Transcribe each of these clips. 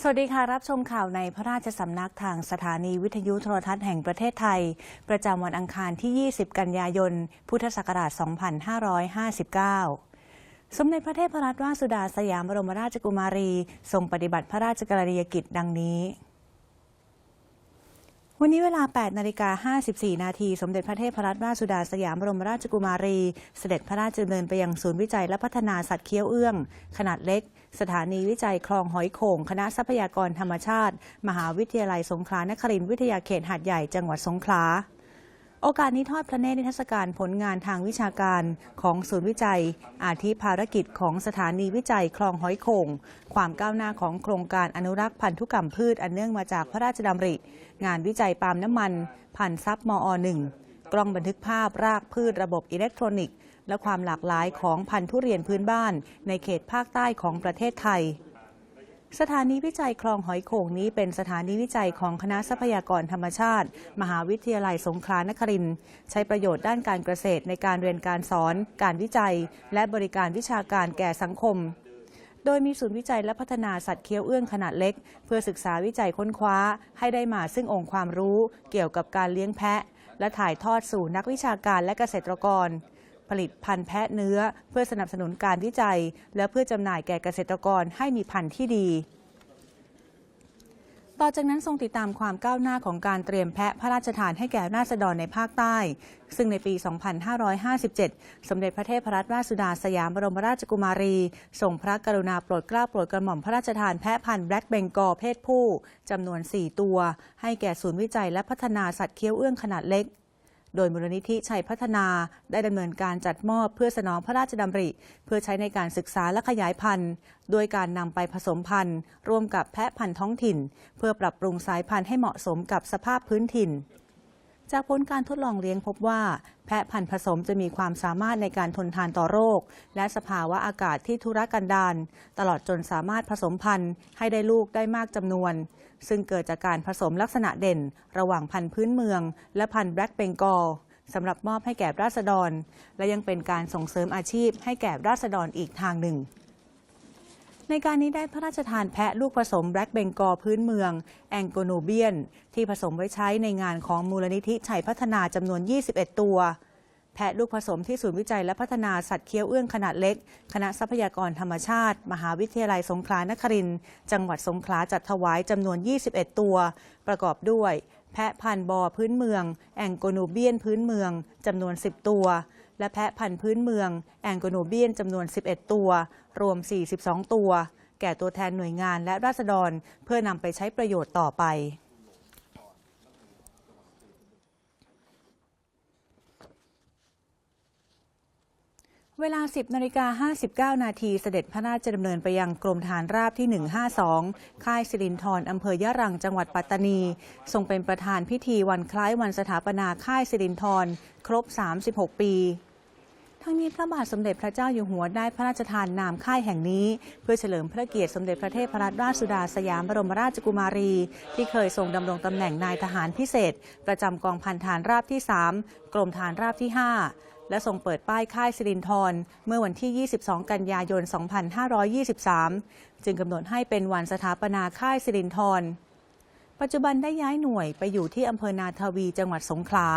สวัสดีค่ะ รับชมข่าวในพระราชสำนักทางสถานีวิทยุโทรทัศน์แห่งประเทศไทย ประจำวันอังคารที่ 20 กันยายน พุทธศักราช 2559 สมเด็จพระเทพรัตนราชสุดาสยามบรมราชกุมารี ทรงปฏิบัติพระราชกรณียกิจดังนี้ วันนี้เวลา 8 นาฬิกา 54 นาที สมเด็จพระเทพรัตนราชสุดาสยามบรมราชกุมารี เสด็จพระราชดำเนินไปยังศูนย์วิจัยและพัฒนาสัตว์เคี้ยวเอื้อง ขนาดเล็ก สถานีวิจัยคลองหอยโข่ง คณะทรัพยากรธรรมชาติ มหาวิทยาลัยสงขลานครินทร์วิทยาเขตหาดใหญ่จังหวัดสงขลา โอกาสนี้ทอดพระเนตรนิทรรศการผลงานทางวิชาการของศูนย์วิจัย อาทิภารกิจของสถานีวิจัยคลองหอยโขงความก้าวหน้าของโครงการอนุรักษ์พันธุกรรมพืชอันเนื่องมาจากพระราชดำริ งานวิจัยปาล์มน้ำมัน พันซับมอหนึ่งกล้องบันทึกภาพรากพืชระบบอิเล็กทรอนิกส์ และความหลากหลายของพันธุ์ทุเรียนพื้นบ้าน ในเขตภาคใต้ของประเทศไทย สถานีวิจัยคลองหอยโข่งนี้เป็นสถานีวิจัยของคณะทรัพยากรธรรมชาติ มหาวิทยาลัยสงขลานครินทร์ใช้ประโยชน์ด้านการเกษตรในการเรียนการสอน การวิจัย และบริการวิชาการแก่สังคม โดยมีศูนย์วิจัยและพัฒนาสัตว์เคี้ยวเอื้องขนาดเล็ก เพื่อศึกษาวิจัยค้นคว้า ให้ได้มาซึ่งองค์ความรู้ เกี่ยวกับการเลี้ยงแพะ และถ่ายทอดสู่นักวิชาการและเกษตรกร ผลิตพันธุ์แพะเนื้อ เพื่อสนับสนุนการวิจัย และเพื่อจำหน่ายแก่เกษตรกรให้มีพันธุ์ที่ดีต่อจากนั้นทรงติดตามความก้าวหน้าของการเตรียมแพะพระราชทานให้แก่ราษฎรในภาคใต้ ซึ่งในปี 2557 สมเด็จพระเทพรัตนราชสุดาสยามบรมราชกุมารีทรงพระกรุณาโปรดเกล้าโปรดกระหม่อมพระราชทานแพะพันธุ์แบล็กเบงกอเพศผู้จำนวน 4 ตัว ให้แก่ศูนย์วิจัยและพัฒนาสัตว์เคี้ยวเอื้องขนาดเล็ก โดยมูลนิธิชัยพัฒนาได้ดำเนินการจัดมอบเพื่อสนองพระราชดำริ เพื่อใช้ในการศึกษาและขยายพันธุ์ โดยการนำไปผสมพันธุ์ ร่วมกับแพะพันธุ์ท้องถิ่น เพื่อปรับปรุงสายพันธุ์ให้เหมาะสมกับสภาพพื้นถิ่น จากผลการทดลองเลี้ยงพบว่า แพะพันธุ์ผสมจะมีความสามารถในการทนทานต่อโรค และสภาวะอากาศที่ทุรกันดารตลอดจนสามารถผสมพันธุ์ให้ได้ลูกได้มากจำนวน ซึ่งเกิดจากการผสมลักษณะเด่น ระหว่างพันธุ์พื้นเมือง และพันธุ์แบล็กเบงกอลสำหรับมอบให้แก่ราษฎร และยังเป็นการส่งเสริมอาชีพให้แก่ราษฎรอีกทางหนึ่ง ในการนี้ได้พระราชทานแพะลูกผสมแบล็กเบงกอพื้นเมือง แองโกโนเบียน ที่ผสมไว้ใช้ในงานของมูลนิธิชัยพัฒนาจำนวน 21 ตัว แพะลูกผสมที่ศูนย์วิจัยและพัฒนาสัตว์เคี้ยวเอื้องขนาดเล็ก คณะทรัพยากรธรรมชาติ มหาวิทยาลัยสงขลานครินทร์จังหวัดสงขลาจัดถวายจำนวน 21 ตัว ประกอบด้วย แพะพันธุ์บอพื้นเมือง แองโกโนเบียนพื้นเมืองจำนวน 10 ตัว และแพะพันธุ์พื้นเมืองแองโกโนเบียนจำนวน 11 ตัว รวม 42 ตัว แก่ตัวแทนหน่วยงานและราษฎรเพื่อนำไปใช้ประโยชน์ต่อไปเวลา 10นาฬิกา59 นาทีเสด็จพระราชดำเนินไปยังกรมฐานราบที่ 152 ค่ายสิรินธรอำเภอยะรังจังหวัดปัตตานี ทรงเป็นประธานพิธีวันคล้ายวันสถาปนาค่ายสิรินธรครบ 36 ปี ทั้งนี้พระบาทสมเด็จพระเจ้าอยู่หัวได้พระราชทานนามค่ายแห่งนี้ เพื่อเฉลิมพระเกียรติสมเด็จพระเทพรัตนราชสุดาสยามบรมราชกุมารี ที่เคยทรงดำรงตำแหน่งนายทหารพิเศษ ประจำกองพันฐานราบที่ 3 กรมฐานราบที่ 5 และทรงเปิดป้ายค่ายสิรินธรเมื่อวันที่ 22 กันยายน 2523 จึงกำหนดให้เป็นวันสถาปนาค่ายสิรินธรปัจจุบันได้ย้ายหน่วยไปอยู่ที่อำเภอนาทวีจังหวัดสงขลา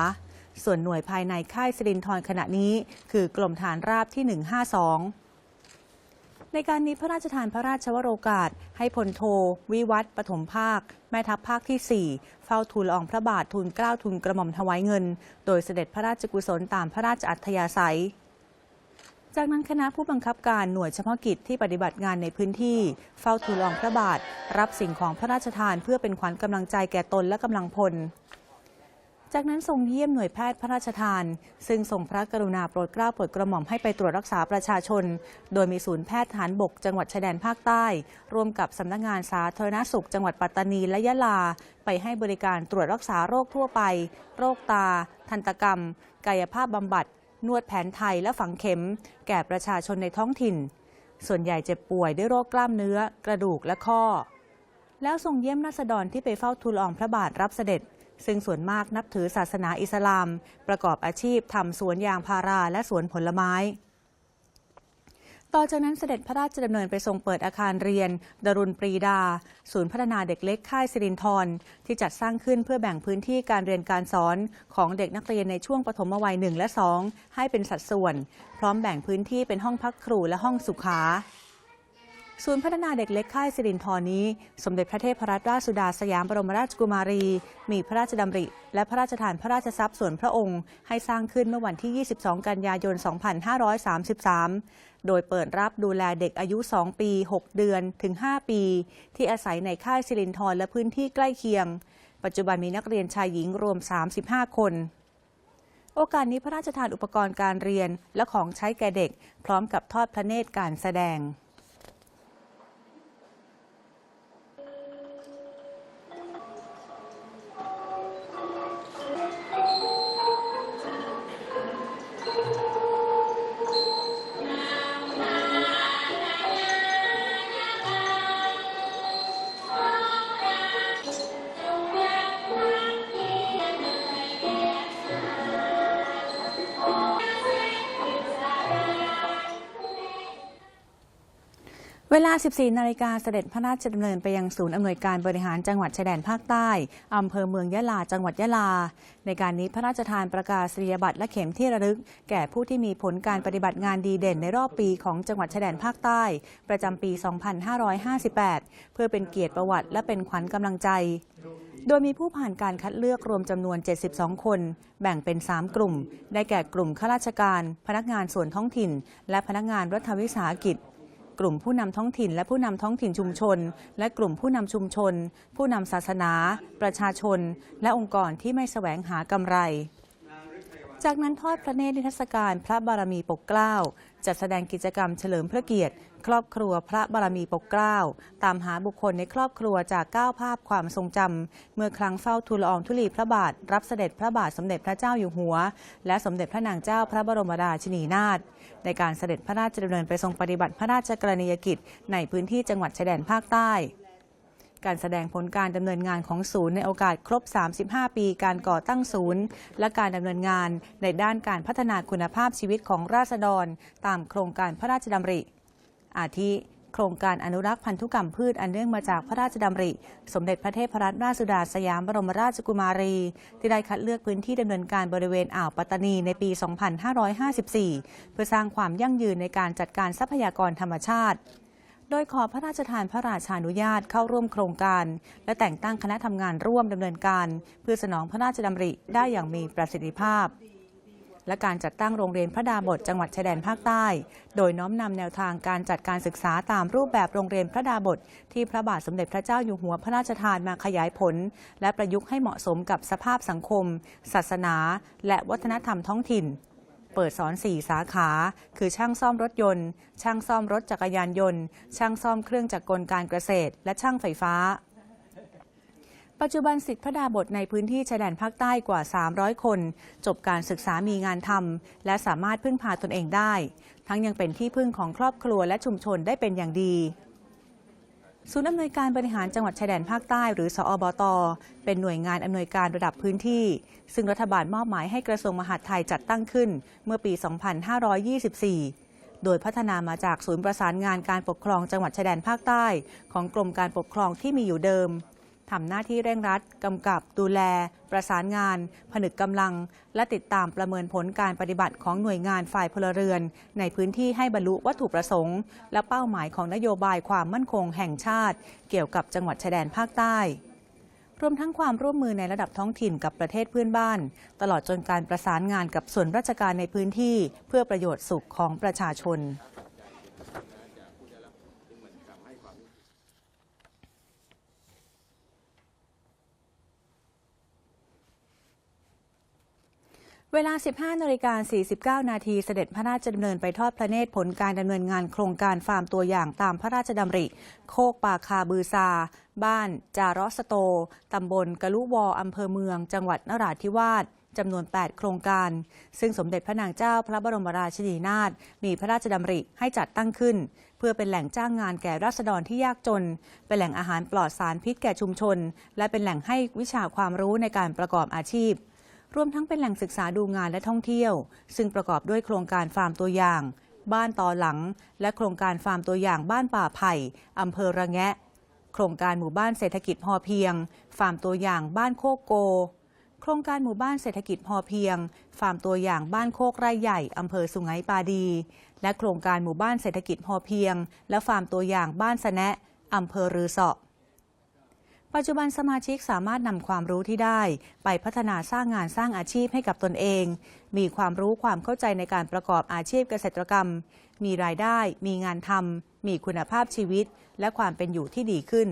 ส่วนหน่วยภายในค่ายสิรินธรขณะนี้ คือกรมฐานราบที่ 152ในการนี้พระราชทานพระราชวโรกาส ให้พลโท วิวัฒน์ปฐมภาค แม่ทัพภาคที่ 4 เฝ้าทูลละอองพระบาททูลเกล้าทูลกระหม่อมถวายเงิน โดยเสด็จพระราชกุศลตามพระราชอัธยาศัย จากนั้นคณะผู้บังคับการหน่วยเฉพาะกิจที่ปฏิบัติงานในพื้นที่ เฝ้าทูลละอองพระบาท รับสิ่งของพระราชทานเพื่อเป็นขวัญกำลังใจแก่ตนและกำลังพล จากนั้นทรงเยี่ยมหน่วยแพทย์พระราชทาน ซึ่งทรงพระกรุณาโปรดเกล้าโปรดกระหม่อมให้ไปตรวจรักษาประชาชน โดยมีศูนย์แพทย์ฐานบกจังหวัดชายแดนภาคใต้ ร่วมกับสำนักงานสาธารณสุข จังหวัดปัตตานีและยะลา ไปให้บริการตรวจรักษาโรคทั่วไป โรคตา ทันตกรรม กายภาพบำบัด นวดแผนไทยและฝังเข็ม แก่ประชาชนในท้องถิ่น ส่วนใหญ่เจ็บป่วยด้วยโรคกล้ามเนื้อ กระดูกและข้อ แล้วทรงเยี่ยมราษฎรที่ไปเฝ้าทูลอองพระบาทรับเสด็จ ซึ่งส่วนมากนับถือศาสนาอิสลาม ประกอบอาชีพทำสวนยางพาราและสวนผลไม้ต่อจากนั้นเสด็จพระราชดำเนินไปทรงเปิดอาคารเรียน ดรุณปรีดา ศูนย์พัฒนาเด็กเล็กค่ายสิรินทรที่จัดสร้างขึ้นเพื่อแบ่งพื้นที่การเรียนการสอนของเด็กนักเรียนในช่วงปฐมวัย 1 และ 2 ให้เป็นสัดส่วน พร้อมแบ่งพื้นที่เป็นห้องพักครูและห้องสุขา ศูนย์พัฒนาเด็กเล็กค่ายสิรินทรนี้ สมเด็จพระเทพรัตนราชสุดาสยามบรมราชกุมารี มีพระราชดำริ และพระราชทานพระราชทรัพย์ส่วนพระองค์ ให้สร้างขึ้นเมื่อวันที่ 22 กันยายน 2533 โดยเปิดรับดูแลเด็กอายุ 2 ปี 6 เดือนถึง 5 ปี ที่อาศัยในค่ายสิรินทรและพื้นที่ใกล้เคียง ปัจจุบันมีนักเรียนชายหญิงรวม 35 คนโอกาสนี้พระราชทานอุปกรณ์การเรียนและของใช้แก่เด็ก พร้อมกับทอดพระเนตรการแสดง ลา 14 นาฬิกาเสด็จพระราชดำเนินไปยังศูนย์อำนวยการบริหารจังหวัดชายแดนภาคใต้อำเภอเมืองยะลา จังหวัดยะลา ในการนี้พระราชทานประกาศนียบัตรและเข็มที่ระลึก แก่ผู้ที่มีผลการปฏิบัติงานดีเด่นในรอบปีของจังหวัดชายแดนภาคใต้ ประจำปี 2558 เพื่อเป็นเกียรติประวัติและเป็นขวัญกำลังใจ โดยมีผู้ผ่านการคัดเลือกรวมจำนวน 72 คน แบ่งเป็น 3 กลุ่ม ได้แก่กลุ่มข้าราชการ พนักงานส่วนท้องถิ่น และพนักงานรัฐวิสาหกิจ กลุ่มผู้นำท้องถิ่น และผู้นำท้องถิ่นชุมชน และกลุ่มผู้นำชุมชน ผู้นำศาสนา ประชาชน และองค์กรที่ไม่แสวงหากำไร จากนั้นทอดพระเนตรนิทรรศการพระบารมีปกเกล้าจัดแสดงกิจกรรมเฉลิมพระเกียรติ ครอบครัวพระบารมีปกเกล้า ตามหาบุคคลในครอบครัวจากก้าวภาพความทรงจำ เมื่อครั้งเฝ้าทูลอองธุลีพระบาท รับเสด็จพระบาทสมเด็จพระเจ้าอยู่หัว และสมเด็จพระนางเจ้าพระบรมราชินีนาถในการเสด็จพระราชดำเนินไปทรงปฏิบัติพระราชกรณียกิจ ในพื้นที่จังหวัดชายแดนภาคใต้การแสดงผลการดำเนินงานของศูนย์ในโอกาสครบ 35 ปีการก่อตั้งศูนย์ และการดำเนินงานในด้านการพัฒนาคุณภาพชีวิตของราษฎร ตามโครงการพระราชดำริ อาทิโครงการอนุรักษ์พันธุกรรมพืชอันเนื่องมาจากพระราชดำริ สมเด็จพระเทพรัตนราชสุดาสยามบรมราชกุมารี ที่ได้คัดเลือกพื้นที่ดำเนินการบริเวณอ่าวปัตตานีในปี 2554 เพื่อสร้างความยั่งยืนในการจัดการทรัพยากรธรรมชาติโดยขอพระราชทานพระราชานุญาตเข้าร่วมโครงการ และแต่งตั้งคณะทำงานร่วมดำเนินการ เพื่อสนองพระราชดำริได้อย่างมีประสิทธิภาพ และการจัดตั้งโรงเรียนพระดาบทจังหวัดชายแดนภาคใต้ โดยน้อมนำแนวทางการจัดการศึกษาตามรูปแบบโรงเรียนพระดาบทที่พระบาทสมเด็จพระเจ้าอยู่หัวพระราชทานมาขยายผล และประยุกต์ให้เหมาะสมกับสภาพสังคม ศาสนา และวัฒนธรรมท้องถิ่นเปิดสอน 4 สาขา คือช่างซ่อมรถยนต์ ช่างซ่อมรถจักรยานยนต์ ช่างซ่อมเครื่องจักรกลการเกษตร และช่างไฟฟ้า ปัจจุบันสิทธิพระดาบทในพื้นที่ชายแดนภาคใต้กว่า 300 คน จบการศึกษามีงานทำและสามารถพึ่งพาตนเองได้ ทั้งยังเป็นที่พึ่งของครอบครัวและชุมชนได้เป็นอย่างดีศูนย์อำนวยการบริหารจังหวัดชายแดนภาคใต้ หรือสอบต เป็นหน่วยงานอำนวยการระดับพื้นที่ ซึ่งรัฐบาลมอบหมายให้กระทรวงมหาดไทยจัดตั้งขึ้น เมื่อปี 2524 โดยพัฒนามาจากศูนย์ประสานงานการปกครองจังหวัดชายแดนภาคใต้ ของกรมการปกครองที่มีอยู่เดิม ทำหน้าที่เร่งรัดกำกับดูแล ประสานงาน ผนึกกำลัง และติดตามประเมินผลการปฏิบัติของหน่วยงานฝ่ายพลเรือน ในพื้นที่ให้บรรลุวัตถุประสงค์ และเป้าหมายของนโยบายความมั่นคงแห่งชาติ เกี่ยวกับจังหวัดชายแดนภาคใต้รวมทั้งความร่วมมือในระดับท้องถิ่นกับประเทศเพื่อนบ้าน ตลอดจนการประสานงานกับส่วนราชการในพื้นที่ เพื่อประโยชน์สุขของประชาชน เวลา 15 นาฬิกา 49 นาที เสด็จพระราชดำเนินไปทอดพระเนตรผลการดำเนินงานโครงการฟาร์มตัวอย่างตามพระราชดำริ โคกป่าคาบือซา บ้าน จารอสโต ตำบลกะลุวออำเภอเมือง จังหวัดนราธิวาสจำนวน 8 โครงการ ซึ่งสมเด็จพระนางเจ้าพระบรมราชินีนาถมีพระราชดำริให้จัดตั้งขึ้น เพื่อเป็นแหล่งจ้างงานแก่ราษฎรที่ยากจน เป็นแหล่งอาหารปลอดสารพิษแก่ชุมชน และเป็นแหล่งให้วิชาความรู้ในการประกอบอาชีพ รวมทั้งเป็นแหล่งศึกษาดูงานและท่องเที่ยว ซึ่งประกอบด้วยโครงการฟาร์มตัวอย่าง บ้านต่อหลัง และโครงการฟาร์มตัวอย่างบ้านป่าไผ่อำเภอระแงะ โครงการหมู่บ้านเศรษฐกิจพอเพียง ฟาร์มตัวอย่างบ้านโคกโก โครงการหมู่บ้านเศรษฐกิจพอเพียง ฟาร์มตัวอย่างบ้านโคกไร่ใหญ่อำเภอสุไหงปาดี และโครงการหมู่บ้านเศรษฐกิจพอเพียง และฟาร์มตัวอย่างบ้านสะแนะอำเภอรือเสาะ ปัจจุบันสมาชิกสามารถนำความรู้ที่ได้ ไปพัฒนาสร้างงานสร้างอาชีพให้กับตนเอง มีความรู้ความเข้าใจในการประกอบอาชีพเกษตรกรรม มีรายได้ มีงานทำมีคุณภาพชีวิต และความเป็นอยู่ที่ดีขึ้น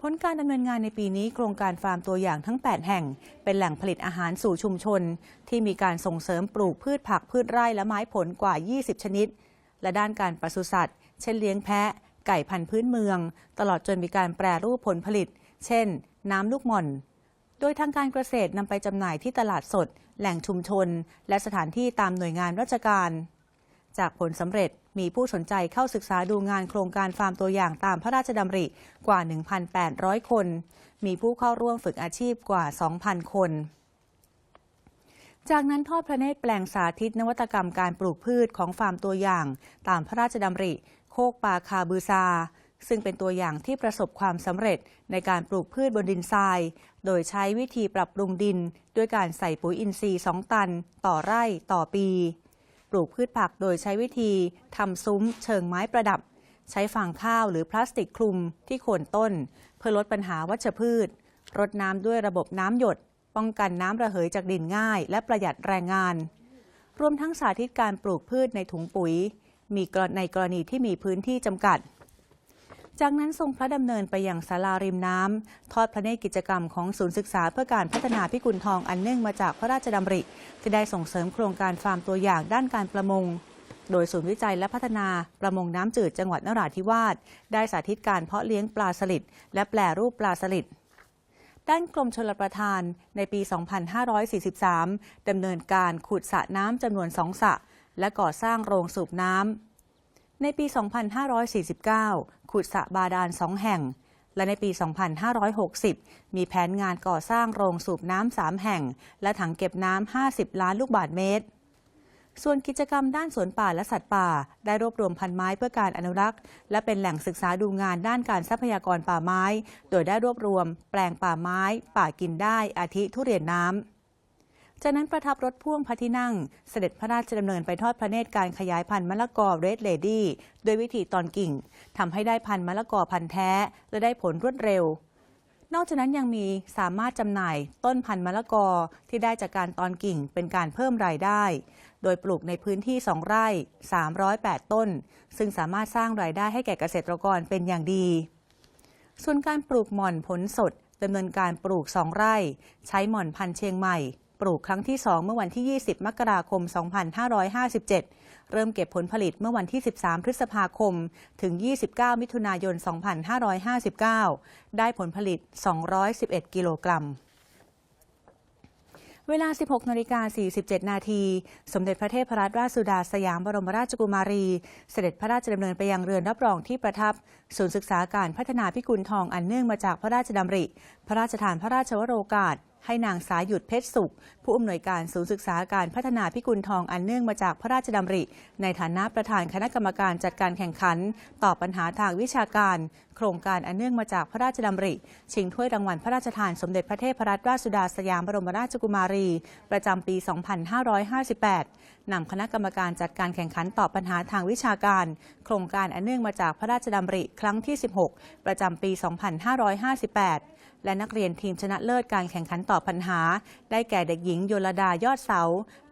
ผลการดำเนินงานในปีนี้โครงการฟาร์มตัวอย่างทั้ง 8 แห่ง เป็นแหล่งผลิตอาหารสู่ชุมชน ที่มีการส่งเสริมปลูกพืชผักพืชไร่และไม้ผลกว่า 20 ชนิด และด้านการปศุสัตว์ เช่นเลี้ยงแพะ ไก่พันธุ์พื้นเมือง ตลอดจนมีการแปรรูปผลผลิต เช่น น้ำลูกหม่อน โดยทางการเกษตรนำไปจำหน่ายที่ตลาดสด แหล่งชุมชน และสถานที่ตามหน่วยงานราชการ จากผลสำเร็จมีผู้สนใจเข้าศึกษาดูงานโครงการฟาร์มตัวอย่างตามพระราชดำริกว่า 1,800 คน มีผู้เข้าร่วมฝึกอาชีพกว่า 2,000 คน จากนั้นทอดพระเนตรแปลงสาธิตนวัตกรรมการปลูกพืชของฟาร์มตัวอย่าง ตามพระราชดำริ โคกปาคาบือซา ซึ่งเป็นตัวอย่างที่ประสบความสำเร็จในการปลูกพืชบนดินทราย โดยใช้วิธีปรับปรุงดิน ด้วยการใส่ปุ๋ยอินทรีย์ 2 ตัน ต่อไร่ต่อปี ปลูกพืชผักโดยใช้วิธีทำซุ้มเชิงไม้ประดับ ใช้ฟางข้าวหรือพลาสติกคลุมที่โคนต้น เพื่อลดปัญหาวัชพืช รดน้ำด้วยระบบน้ำหยด ป้องกันน้ำระเหยจากดินง่าย และประหยัดแรงงาน รวมทั้งสาธิตการปลูกพืชในถุงปุ๋ย มีในกรณีที่มีพื้นที่จำกัด จากนั้นทรงพระดำเนินไปยังศาลาริมน้ำทอดพระเนตรกิจกรรมของศูนย์ศึกษาเพื่อการพัฒนาพิกุลทองอันเนื่องมาจากพระราชดำริ ที่ได้ส่งเสริมโครงการฟาร์มตัวอย่างด้านการประมงโดยศูนย์วิจัยและพัฒนาประมงน้ำจืดจังหวัดนราธิวาสได้สาธิตการเพาะเลี้ยงปลาสลิดและแปลรูปปลาสลิดด้านกรมชลประทานในปี 2543 ดำเนินการขุดสระน้ำจำนวนสองสระ และก่อสร้างโรงสูบน้ำในปี 2549 ขุดสระบาดาลสองแห่ง และในปี 2560 มีแผนงานก่อสร้างโรงสูบน้ำสามแห่ง และถังเก็บน้ำ 50 ล้านลูกบาศก์เมตรส่วนกิจกรรมด้านสวนป่าและสัตว์ป่า ได้รวบรวมพันไม้เพื่อการอนุรักษ์ และเป็นแหล่งศึกษาดูงานด้านการทรัพยากรป่าไม้ โดยได้รวบรวม แปลงป่าไม้ ป่ากินได้อาทิทุเรียนน้ำ จากนั้นประทับรถพ่วงพระที่นั่ง เสด็จพระราชดำเนินไปทอดพระเนตรการขยายพันธุ์มะละกอเรดเลดี้ด้วยวิธีตอนกิ่งทำให้ได้พันธุ์มะละกอพันธุ์แท้ และได้ผลรวดเร็วนอกจากนั้นยังมีสามารถจำหน่ายต้นพันธุ์มะละกอที่ได้จากการตอนกิ่งเป็นการเพิ่มรายได้ โดยปลูกในพื้นที่ 2 ไร่ 308 ต้น ซึ่งสามารถสร้างรายได้ให้แก่เกษตรกรเป็นอย่างดี ส่วนการปลูกหม่อนผลสดดำเนินการปลูก 2 ไร่ ใช้หม่อนพันธุ์เชียงใหม่ ปลูกครั้งที่ 2 เมื่อวันที่ 20 มกราคม 2557 เริ่มเก็บผลผลิตเมื่อวันที่ 13 พฤษภาคม ถึง 29 มิถุนายน 2559 ได้ผลผลิต 211 กิโลกรัมเวลา 16นาฬิกา47 นาที สมเด็จพระเทพรัตนราชสุดาสยามบรมราชกุมารี เสด็จพระราชดำเนินไปยังเรือนรับรองที่ประทับ ศูนย์ศึกษาการพัฒนาพิกุลทองอันเนื่องมาจากพระราชดำริ พระราชทานพระราชวโรกาส ให้นางสายหยุดเพชรสุข ผู้อำนวยการศูนย์ศึกษาการพัฒนาพิกุลทองอันเนื่องมาจากพระราชดำริ ในฐานะประธานคณะกรรมการจัดการแข่งขัน ตอบปัญหาทางวิชาการ โครงการอันเนื่องมาจากพระราชดำริ ชิงถ้วยรางวัลพระราชทานสมเด็จพระเทพรัตนราชสุดาสยามบรมราชกุมารี ประจำปี 2558นำคณะกรรมการจัดการแข่งขันตอบปัญหาทางวิชาการ โครงการอันเนื่องมาจากพระราชดำริ ครั้งที่ 16 ประจำปี 2558 และนักเรียนทีมชนะเลิศการแข่งขันตอบปัญหา ได้แก่เด็กหญิงโยลดายอดเสา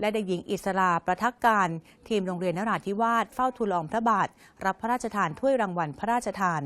และเด็กหญิงอิสราประทักการ ทีมโรงเรียนนราธิวาสเฝ้าทูลองพระบาท รับพระราชทานถ้วยรางวัลพระราชทาน